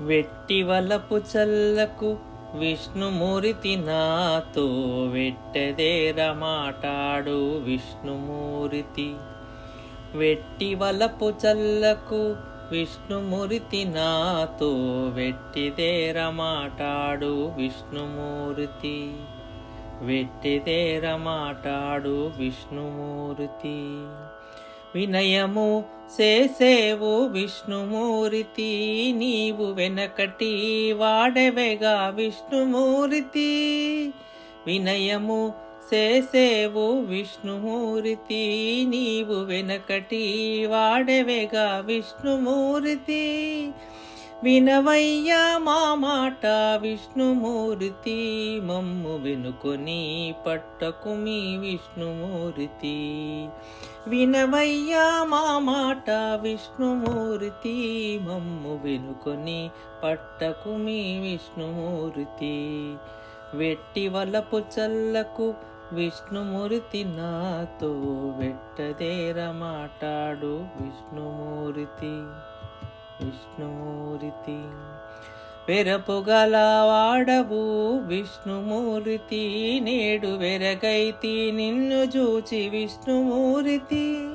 వెట్టి వలపు చల్లకు విష్ణుమూరితి నాతో వెట్టదేర మాటాడు విష్ణుమూర్తి వెట్టి వలపు చల్లకు విష్ణుమూరితి నాతో వెట్టిదేర మాటాడు విష్ణుమూర్తి వెట్టిదేర మాటాడు విష్ణుమూర్తి వినయము సేసేవు విష్ణుమూరితి నీవు వెనకటి వాడెవెగా విష్ణుమూరితి? వినయము సేసేవు విష్ణుమూరితి నీవు వెనకటి వాడెవెగా విష్ణుమూరితి? వినవయ్యా మా మాట విష్ణుమూర్తి మమ్ము వెనుకొని పట్టకు మీ విష్ణుమూర్తి. వినవయ్యా మా మాట విష్ణుమూర్తి మమ్ము వెనుకొని పట్టకు మీ విష్ణుమూర్తి. వెట్టి వలపు చల్లకు విష్ణుమూర్తి నాతో వెట్టదేర మాటాడు విష్ణుమూర్తి. విష్ణుమూర్తి. వెరపుగల వాడవు విష్ణుమూర్తి నేడు వెరగైతి నిన్ను చూచి విష్ణుమూర్తి.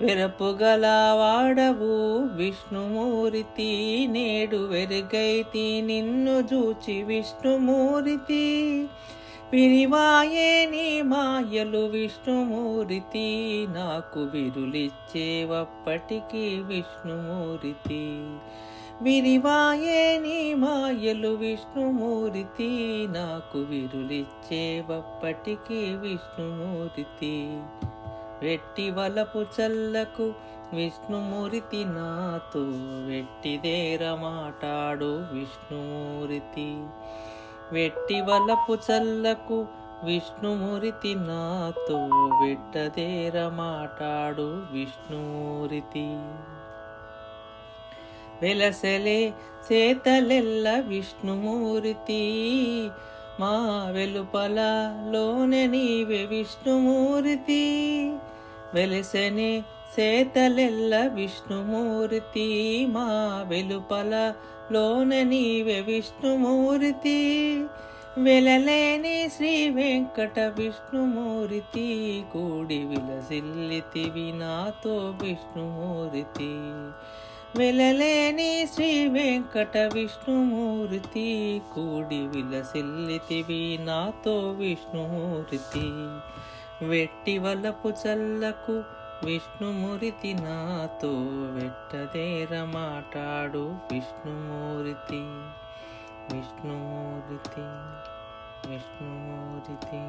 వెరపుగల వాడవు విష్ణుమూర్తి నేడు వెరగైతి నిన్ను చూచి విష్ణుమూర్తి. విరివాయే నీ మాయలు విష్ణుమూరితి నాకు విరులిచ్చేవప్పటికీ విష్ణుమూరితి. విరివాయే నీ మాయలు విష్ణుమూరితి నాకు విరులిచ్చేవప్పటికీ విష్ణుమూరితి. వెట్టి వలపు చల్లకు విష్ణుమూరితి నాతో వెట్టిదేర మాటాడు విష్ణుమూరితి. వెట్టి వలపు చల్లకు విష్ణుమూరితి నాతో వెట్టదేర మాటాడు విష్ణుమూరితి వెలసెలే చేతలెల్ల విష్ణుమూరితి మా వెలుపల లోనే నీవే విష్ణుమూరితి వెలసెనే సేతలెల్ల విష్ణుమూర్తి మా వెలుపల లోన నీవే విష్ణుమూర్తి. వెలలేని శ్రీ వెంకట విష్ణుమూర్తి కూడి విలసిల్లితివి నాతో విష్ణుమూర్తి. వెలలేని శ్రీ వెంకట విష్ణుమూర్తి కూడి విలసిల్లితివి నాతో విష్ణుమూర్తి. వెట్టి వలపు చల్లకు విష్ణుమూర్తి నాతో వెట్టదేర మాటాడు విష్ణుమూర్తి. విష్ణుమూర్తి విష్ణుమూర్తి.